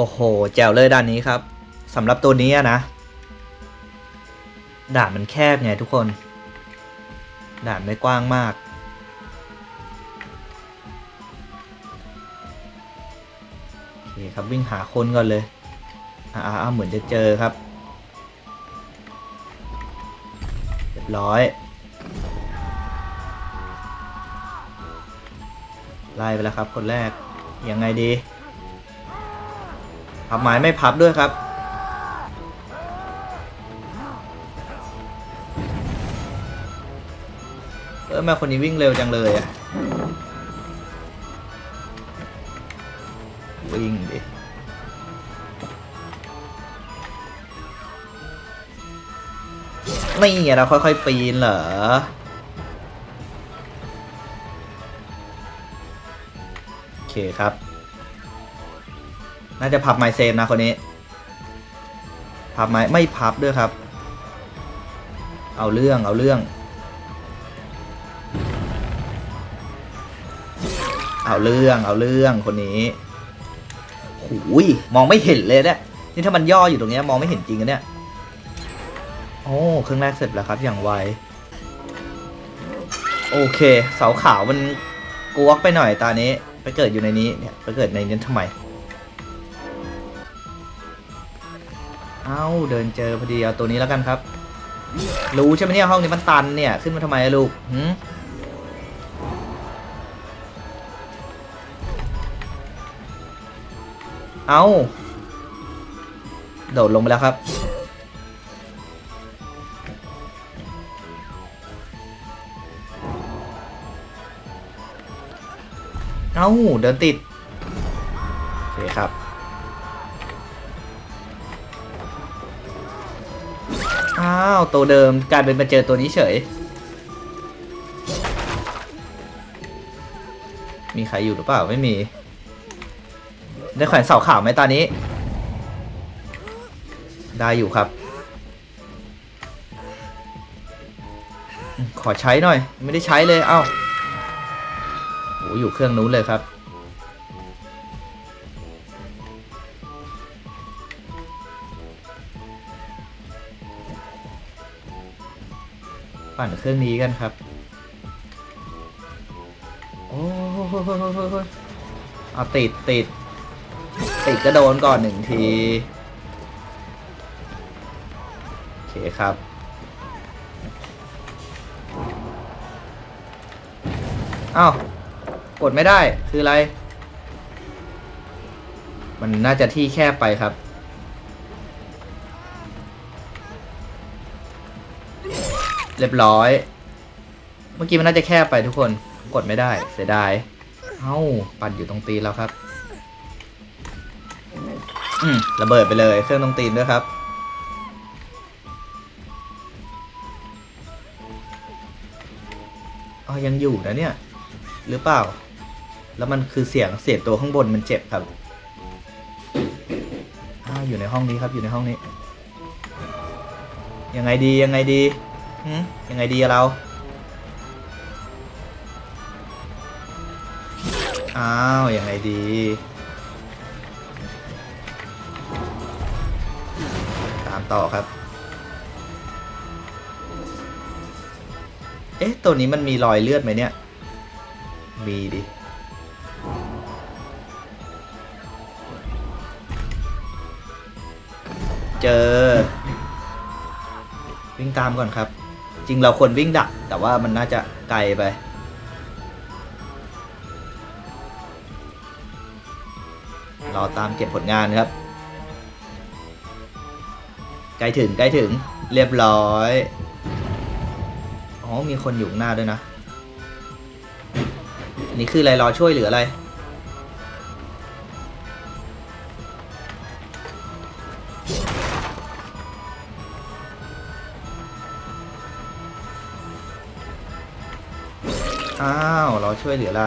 โอ้โห แจ๋วเลยด่านนี้ครับสำหรับตัวนี้นะ ด่านมันแคบไงทุกคน ด่านไม่กว้างมาก โอเคครับวิ่งหาคนก่อนเลย อ่าเหมือนจะเจอครับ เรียบร้อยไล่ไปแล้วครับ คนแรก ยังไงดี พับไม้ไม่พับด้วยครับ เออแม่คนนี้วิ่งเร็วจังเลยอะวิ่งดินี่เราค่อยๆปีนเหรอโอเคครับ น่าจะพับไมเซฟนะคนนี้ พับไม้ไม่พับด้วยครับ เอาเรื่องเอาเรื่อง เอาเรื่องเอาเรื่องคนนี้หูยมองไม่เห็นเลยเนี่ยนี่ถ้ามันย่ออยู่ตรงเนี้ยมองไม่เห็นจริงอะเนี่ยโอ้เครื่องแรกเสร็จแล้วครับอย่างไวโอเค เสาขาวมันกวกไปหน่อยตานี้ ไปเกิดอยู่ในนี้เนี่ยไปเกิดในนี้ทำไม เอ้าเดินเจอพอดีเอาตัวนี้แล้วกันครับ รู้ใช่ไหมเนี่ยห้องนี้มันตันเนี่ยขึ้นมาทำไมอะลูกหืมเอาโดดลงไปแล้วครับ เอ้าเดินติด โอเคครับ อ้าวตัวเดิมกลายเป็นมาเจอตัวนี้เฉย มีใครอยู่หรือเปล่าไม่มี ได้แขวนเสาขาวไหมตอนนี้ ได้อยู่ครับ ขอใช้หน่อย ไม่ได้ใช้เลย เอ้าโหอยู่เครื่องนู้นเลยครับ ปั่นเครื่องนี้กันครับ โอ้เอาติดติดติดก็โดนก่อนหนึ่งที โอเคครับ อ้าว กดไม่ได้คืออะไร มันน่าจะที่แคบไปครับ เรียบร้อย เมื่อกี้มันน่าจะแคบไปทุกคน กดไม่ได้ เสียดาย เอ้า ปั่นอยู่ตรงตีนแล้วครับ อืมระเบิดไปเลย เครื่องตรงตีนด้วยครับ อ๋อ ยังอยู่นะเนี่ย หรือเปล่า แล้วมันคือเสียงเสียงตัวข้างบนมันเจ็บครับอ้าอยู่ในห้องนี้ครับ อยู่ในห้องนี้ ยังไงดี ยังไงดี หืมยังไงดีเรา อ้าวยังไงดี ตามต่อครับ เอ๊ะ ตัวนี้มันมีรอยเลือดไหมเนี่ย มีดิเจอ วิ่งตามก่อนครับ จริงเราควรวิ่งดัก แต่ว่ามันน่าจะไกลไปรอตามเก็บผลงานครับใกล้ถึงใกล้ถึงเรียบร้อย อ๋อ มีคนอยู่หน้าด้วยนะนนี้คืออะไรรอช่วยหรืออะไร อ้าว เรอช่วยหรืออะไร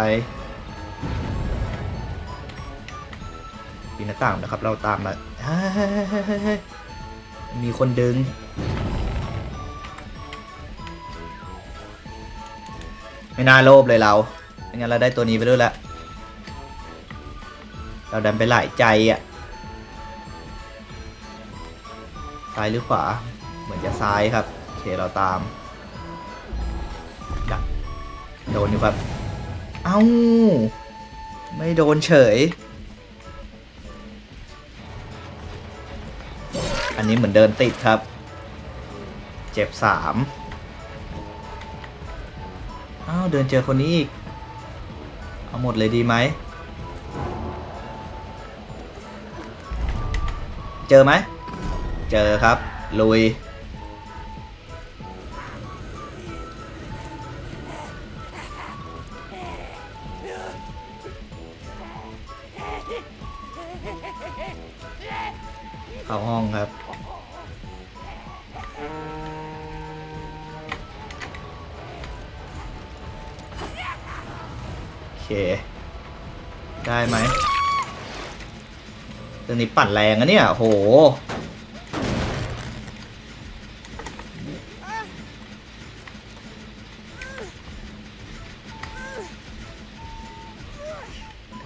ปีนหน้าต่างนะครับ เราตามมาเฮ้ยเฮ้ยเฮ้ยเฮ้ยมีคนดึง ไม่น่าโลภเลยเราไม่งั้นเราได้ตัวนี้ไปด้วยละ เราดันไปหลายใจอะ ซ้ายหรือขวา เหมือนจะซ้ายครับ โอเค เราตาม โดนอยู่ครับ เอ้า ไม่โดนเฉย อันนี้เหมือนเดินติดครับ เจ็บสามอ้าว เดินเจอคนนี้อีก เอาหมดเลยดีไหม เจอไหม เจอครับ ลุย เข้าห้องครับ โอเค ได้ไหมตัวนี้ปั่นแรงอะเนี่ยโห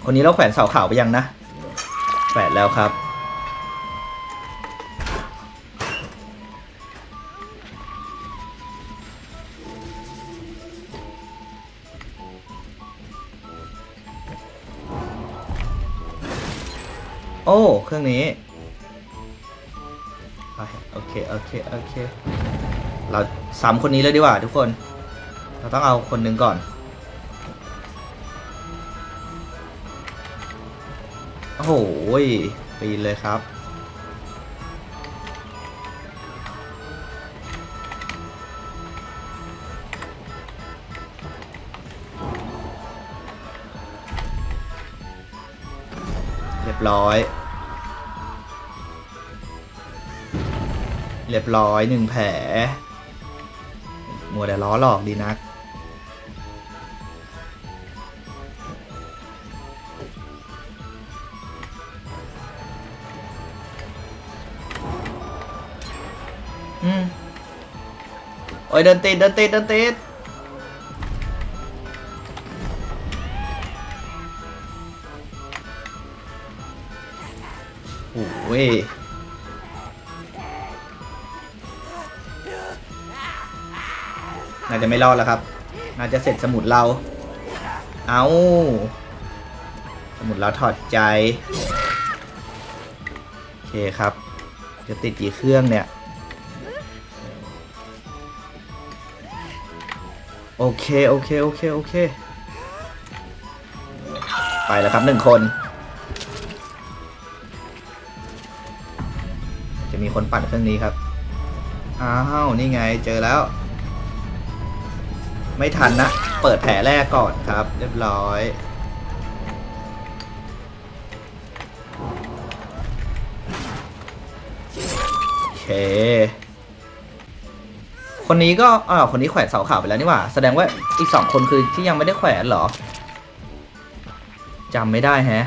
คนนี้เราแขวนเสาขาวไปยังนะ แขวนแล้วครับ โอ้ เครื่องนี้ โอเค โอเค โอเค เราสามคนนี้เลยดีกว่าทุกคน เราต้องเอาคนหนึ่งก่อน โอ้โหปีนเลยครับ ยบร้อย เรียบร้อยหนึ่งแผลมัวแต่ล้อหลอกดีนัก อืม โอ้ยเดินติดเดินติดเดินติด โอ้ยน่าจะไม่รอดแล้วครับ น่าจะเสร็จสมุดเรา เอาสมุดเราถอดใจ โอเคครับ จะติดกี่เครื่องเนี่ย โอเค โอเค โอเค โอเค ไปแล้วครับหนึ่งคน จะมีคนปั่นเครื่องนี้ครับ อ้าว นี่ไงเจอแล้ว ไม่ทันนะ เปิดแผลแรกก่อนครับ เรียบร้อย โอเค คนนี้ก็อ้าวคนนี้แขวนเสาขาวไปแล้วนี่หว่า แสดงว่าอีกสองคนคือที่ยังไม่ได้แขวนเหรอจำไม่ได้แฮะ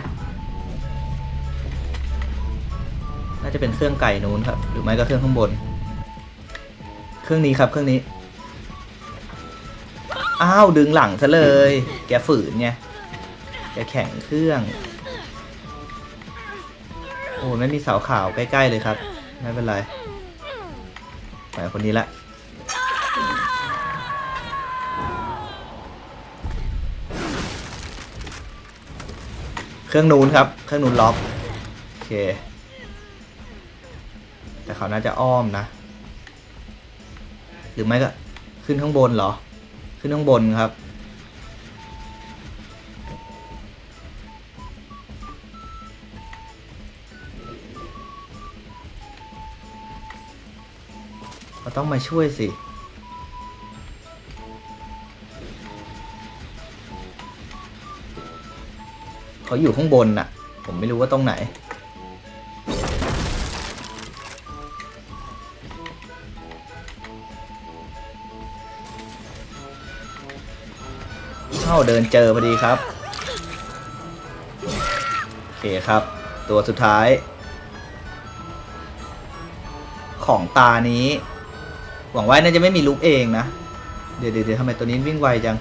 าจะเป็นเครื่องไก่นู้นครับ หรือไม่ก็เครื่องข้างบน เครื่องนี้ครับเครื่องนี้ อ้าวดึงหลังซะเลย แกฝืนไงแกแข็งเครื่อง โอ้ไม่มีเสาขาวใกล้ๆเลยครับ ไม่เป็นไรไปคนนี้ละเครื่องนูนครับ เครื่องนูนล็อก โอเค แต่เขาน่าจะอ้อมนะ หรือไม่ก็ขึ้นข้างบนเหรอ ขึ้นข้างบนครับ เราต้องมาช่วยสิเขาอยู่ข้างบนน่ะ ผมไม่รู้ว่าตรงไหน เข้าเดินเจอพอดีครับ โอเคครับ ตัวสุดท้าย ของตานี้ หวังว่าน่าจะไม่มีลุกเองนะ เดี๋ยวเดี๋ยวทำไมตัวนี้วิ่งไวจัง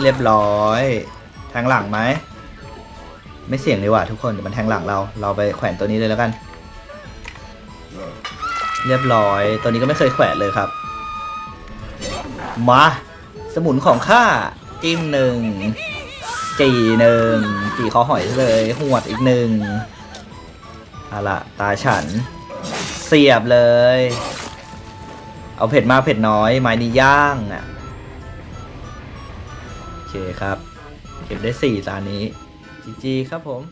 เรียบร้อยแทงหลังไหม ไม่เสี่ยงเลยว่ะทุกคนเดี๋ยวมันแทงหลังเรา เราไปแขวนตัวนี้เลยแล้วกัน เรียบร้อย ตัวนี้ก็ไม่เคยแขวนเลยครับ มา สมุนของข้าจิ้มหนึ่งจีหนึ่งจีคอหอยเลยหวดอีกหนึ่งเอาละตาฉัน เสียบเลย เอาเผ็ดมากเผ็ดน้อยไม้นี้ย่างอะโอเคครับ เก็บได้สี่ตานี้จีจีครับผม